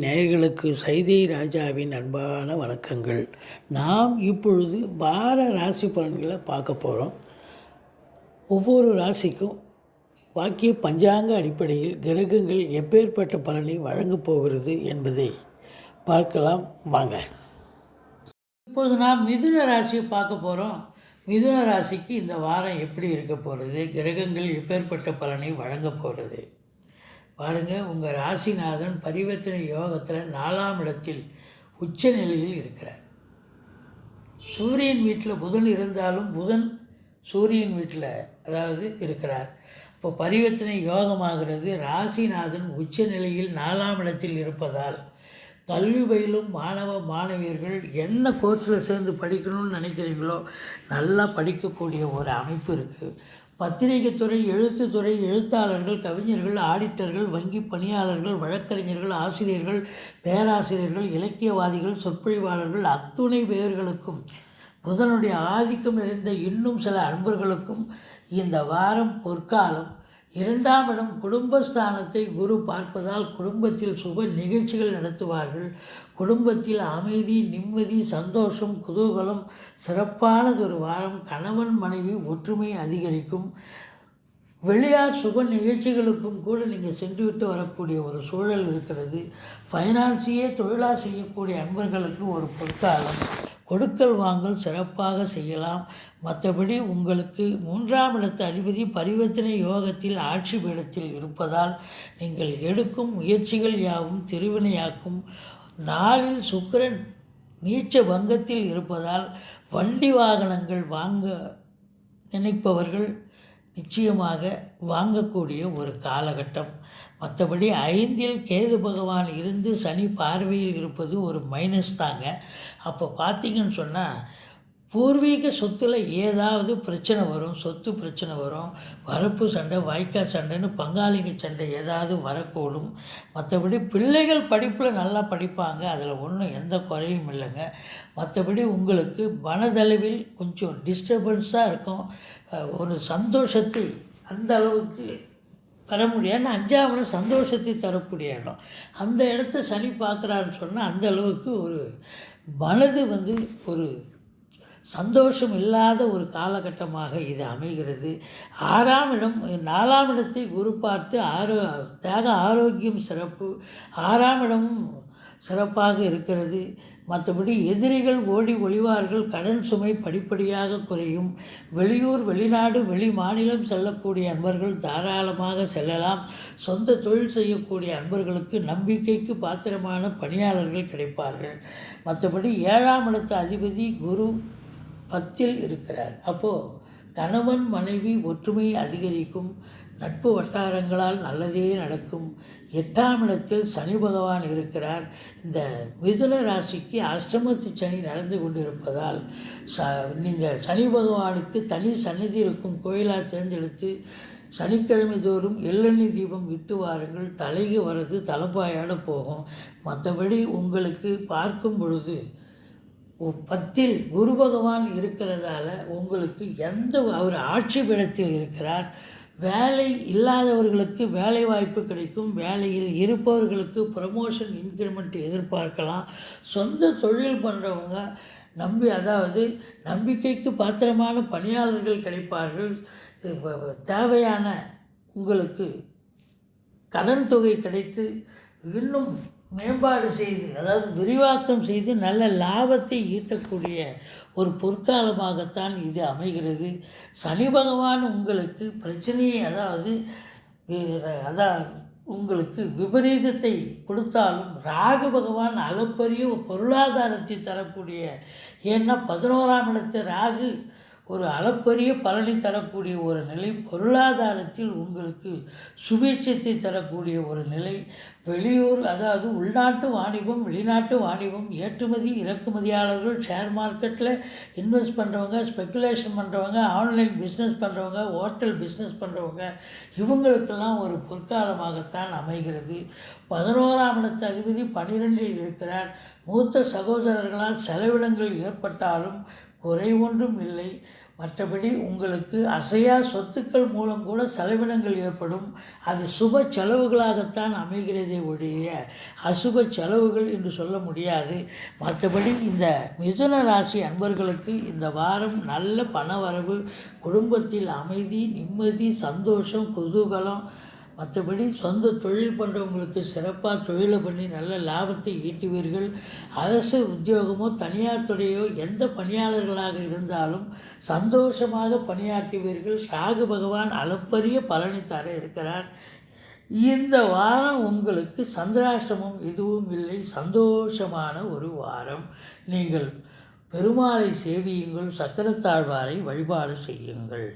நேயர்களுக்கு சைதை ராஜாவின் அன்பான வணக்கங்கள். நாம் இப்பொழுது வார ராசி பலன்களை பார்க்க போகிறோம் ஒவ்வொரு ராசிக்கும் வாக்கிய பஞ்சாங்க அடிப்படையில் கிரகங்கள் எப்பேற்பட்ட பலனை வழங்கப் போகிறது என்பதை பார்க்கலாம். வாங்க. இப்போது நாம் மிதுன ராசியை பார்க்க போகிறோம் மிதுன ராசிக்கு இந்த வாரம் எப்படி இருக்க போகிறது கிரகங்கள் எப்பேற்பட்ட பலனை வழங்கப் போகிறது பாருங்கள் உங்கள் ராசிநாதன் பரிவர்த்தனை யோகத்தில் நாலாம் இடத்தில் உச்ச நிலையில் இருக்கிறார். சூரியன் வீட்டில் புதன் இருந்தாலும் புதன் சூரியன் வீட்டில் அதாவது இருக்கிறார். இப்போ பரிவர்த்தனை யோகமாகிறது ராசிநாதன் உச்ச நிலையில் நாலாம் இடத்தில் இருப்பதால் கல்வி பயிலும் மாணவ மாணவியர்கள் என்ன கோர்ஸில் சேர்ந்து படிக்கணும்னு நினைக்கிறீங்களோ நல்லா படிக்கக்கூடிய ஒரு அமைப்பு இருக்குது பத்திரிகைத்துறை எழுத்துத்துறை எழுத்தாளர்கள் கவிஞர்கள் ஆடிட்டர்கள் வங்கி பணியாளர்கள் வழக்கறிஞர்கள் ஆசிரியர்கள் பேராசிரியர்கள் இலக்கியவாதிகள் சொற்பொழிவாளர்கள் அத்துணை பேர்களுக்கும் புதனுடைய ஆதிக்கம் நிறைந்த இன்னும் சில அன்பர்களுக்கும் இந்த வாரம் பொற்காலம் இரண்டாம் இடம் குடும்பஸ்தானத்தை குரு பார்ப்பதால் குடும்பத்தில் சுப நிகழ்ச்சிகள் நடத்துவார்கள். குடும்பத்தில் அமைதி நிம்மதி சந்தோஷம் குதூகலம் சிறப்பானதொரு வாரம் கணவன் மனைவி ஒற்றுமை அதிகரிக்கும். வெளியார் சுப நிகழ்ச்சிகளுக்கும் கூட நீங்கள் சென்றுவிட்டு வரக்கூடிய ஒரு சூழல் இருக்கிறது. ஃபைனான்ஸையே தொழிலாக செய்யக்கூடிய அன்பர்களுக்கு ஒரு பொற்காலம். கொடுக்கல் வாங்கல் சிறப்பாக செய்யலாம். மற்றபடி உங்களுக்கு மூன்றாம் இடத்து அதிபதி பரிவர்த்தனை யோகத்தில் ஆட்சி பீடத்தில் இருப்பதால் நீங்கள் எடுக்கும் முயற்சிகள் யாவும் திருவினையாக்கும். நாளில் சுக்கரன் நீச்ச பங்கத்தில் இருப்பதால் வண்டி வாகனங்கள் வாங்க நினைப்பவர்கள் நிச்சயமாக வாங்கக்கூடிய ஒரு காலகட்டம். மற்றபடி ஐந்தில் கேது பகவான் இருந்து சனி பார்வையில் இருப்பது ஒரு மைனஸ் தாங்க. அப்போ பார்த்தீங்கன்னு சொன்னால் பூர்வீக சொத்தில் ஏதாவது பிரச்சனை வரும் சொத்து பிரச்சனை வரும் வரப்பு சண்டை வாய்க்கா சண்டைன்னு பங்காளிங்க சண்டை ஏதாவது வரக்கூடும். மற்றபடி பிள்ளைகள் படிப்பில் நல்லா படிப்பாங்க அதில் ஒன்றும் எந்த குறையும் இல்லைங்க. மற்றபடி உங்களுக்கு மனதளவில் கொஞ்சம் டிஸ்டர்பன்ஸாக இருக்கும். ஒரு சந்தோஷத்தை அந்த அளவுக்கு தர முடியாது. அஞ்சாம் சந்தோஷத்தை தரக்கூடிய இடம். அந்த இடத்த சனி பார்க்குறாருன்னு சொன்னால் அந்த அளவுக்கு ஒரு மனது வந்து ஒரு சந்தோஷம் இல்லாத ஒரு காலகட்டமாக இது அமைகிறது. ஆறாம் இடம் நாலாம் இடத்தை குரு பார்த்து ஆரோ தேக ஆரோக்கியம் சிறப்பு ஆறாம் இடமும் சிறப்பாக இருக்கிறது. மற்றபடி எதிரிகள் ஓடி ஒளிவார்கள் கடன் சுமை படிப்படியாக குறையும். வெளியூர் வெளிநாடு வெளி மாநிலம் செல்லக்கூடிய அன்பர்கள் தாராளமாக செல்லலாம். சொந்த தொழில் செய்யக்கூடிய அன்பர்களுக்கு நம்பிக்கைக்கு பாத்திரமான பணியாளர்கள் கிடைப்பார்கள். மற்றபடி ஏழாம் இடத்து அதிபதி குரு பத்தில் இருக்கிறார். அப்போது கணவன் மனைவி ஒற்றுமை அதிகரிக்கும் நட்பு வட்டாரங்களால் நல்லதே நடக்கும். எட்டாம் இடத்தில் சனி பகவான் இருக்கிறார். இந்த மிதுன ராசிக்கு அஷ்டமத்து சனி நடந்து கொண்டிருப்பதால் ச நீங்கள் சனி பகவானுக்கு தனி சந்நிதி இருக்கும் கோயிலாக தேர்ந்தெடுத்து சனிக்கிழமை தோறும் எள்ளெண்ணெய் தீபம் விட்டு வாருங்கள். தலைக்கு வர்றது தலைப்பாயாட போகும். மற்றபடி உங்களுக்கு பார்க்கும் பொழுது பத்தில் குரு பகவான் இருக்கிறதால உங்களுக்கு எந்த அவர் ஆட்சி பீடத்தில் இருக்கிறார் வேலை இல்லாதவர்களுக்கு வேலை வாய்ப்பு கிடைக்கும் வேலையில் இருப்பவர்களுக்கு ப்ரமோஷன் இன்க்ரிமெண்ட் எதிர்பார்க்கலாம். சொந்த தொழில் பண்ணுறவங்க நம்பி அதாவது நம்பிக்கைக்கு பாத்திரமான பணியாளர்கள் கிடைப்பார்கள். தேவையான உங்களுக்கு கடன் தொகை கிடைத்து இன்னும் மேம்பாடு செய்து அதாவது விரிவாக்கம் செய்து நல்ல லாபத்தை ஈட்டக்கூடிய ஒரு பொற்காலமாகத்தான் இது அமைகிறது. சனி பகவான் உங்களுக்கு பிரச்சனையை அதாவது அதான் உங்களுக்கு விபரீதத்தை கொடுத்தாலும் ராகு பகவான் அளப்பரிய பொருளாதாரத்தை தரக்கூடிய ஏன்னா பதினோராம் இடத்து ராகு ஒரு அளப்பரிய பலனை தரக்கூடிய ஒரு நிலை பொருளாதாரத்தில் உங்களுக்கு சுபேட்சத்தை தரக்கூடிய ஒரு நிலை வெளியூர் அதாவது உள்நாட்டு வாணிபம் வெளிநாட்டு வாணிபம் ஏற்றுமதி இறக்குமதியாளர்கள் ஷேர் மார்க்கெட்டில் இன்வெஸ்ட் பண்ணுறவங்க ஸ்பெக்குலேஷன் பண்ணுறவங்க ஆன்லைன் பிஸ்னஸ் பண்ணுறவங்க ஹோட்டல் பிஸ்னஸ் பண்ணுறவங்க இவங்களுக்கெல்லாம் ஒரு பொற்காலமாகத்தான் அமைகிறது. பதினோராம் இடத்து அதிபதி பனிரெண்டில் இருக்கிறார். மூத்த சகோதரர்களால் செலவினங்கள் ஏற்பட்டாலும் குறை ஒன்றும் இல்லை. மற்றபடி உங்களுக்கு அசையா சொத்துக்கள் மூலம் கூட செலவினங்கள் ஏற்படும். அது சுப செலவுகளாகத்தான் அமைகிறதே ஒழிய அசுப செலவுகள் என்று சொல்ல முடியாது. மற்றபடி இந்த மிதுன ராசி அன்பர்களுக்கு இந்த வாரம் நல்ல பணவரவு குடும்பத்தில் அமைதி நிம்மதி சந்தோஷம் குதூகலம் மற்றபடி சொந்த தொழில் பண்ணுறவங்களுக்கு சிறப்பாக தொழிலை பண்ணி நல்ல லாபத்தை ஈட்டுவீர்கள். அரசு உத்தியோகமோ தனியார் துறையோ எந்த பணியாளர்களாக இருந்தாலும் சந்தோஷமாக பணியாற்றுவீர்கள். ராகு பகவான் அளப்பரிய பலனை தர இருக்கிறார். இந்த வாரம் உங்களுக்கு சந்திராஷ்டமம் எதுவும் இல்லை. சந்தோஷமான ஒரு வாரம். நீங்கள் பெருமாளை சேவியுங்கள். சக்கரத்தாழ்வாரை வழிபாடு செய்யுங்கள்.